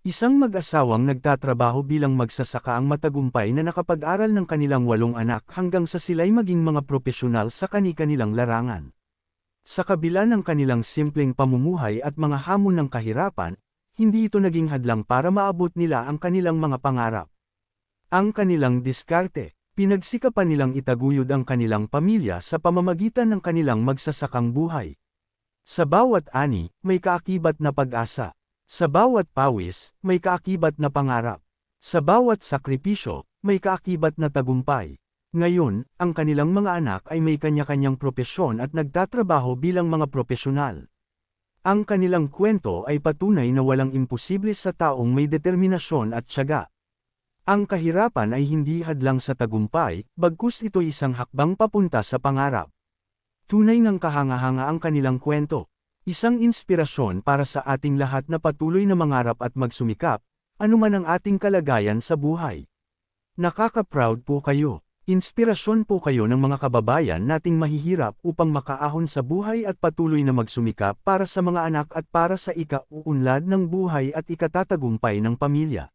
Isang mag-asawang nagtatrabaho bilang magsasaka ang matagumpay na nakapag-aral ng kanilang walong anak hanggang sa sila'y maging mga propesyonal sa kani-kanilang larangan. Sa kabila ng kanilang simpleng pamumuhay at mga hamon ng kahirapan, hindi ito naging hadlang para maabot nila ang kanilang mga pangarap. Ang kanilang diskarte, pinagsikapan nilang itaguyod ang kanilang pamilya sa pamamagitan ng kanilang magsasakang buhay. Sa bawat ani, may kaakibat na pag-asa. Sa bawat pawis, may kaakibat na pangarap. Sa bawat sakripisyo, may kaakibat na tagumpay. Ngayon, ang kanilang mga anak ay may kanya-kanyang propesyon at nagtatrabaho bilang mga propesyonal. Ang kanilang kwento ay patunay na walang imposible sa taong may determinasyon at tiyaga. Ang kahirapan ay hindi hadlang sa tagumpay, bagkus ito isang hakbang papunta sa pangarap. Tunay ng kahanga-hanga ang kanilang kwento. Isang inspirasyon para sa ating lahat na patuloy na mangarap at magsumikap, anuman ang ating kalagayan sa buhay. Nakaka-proud po kayo. Inspirasyon po kayo ng mga kababayan nating mahihirap upang makaahon sa buhay at patuloy na magsumikap para sa mga anak at para sa ika-uunlad ng buhay at ikatatagumpay ng pamilya.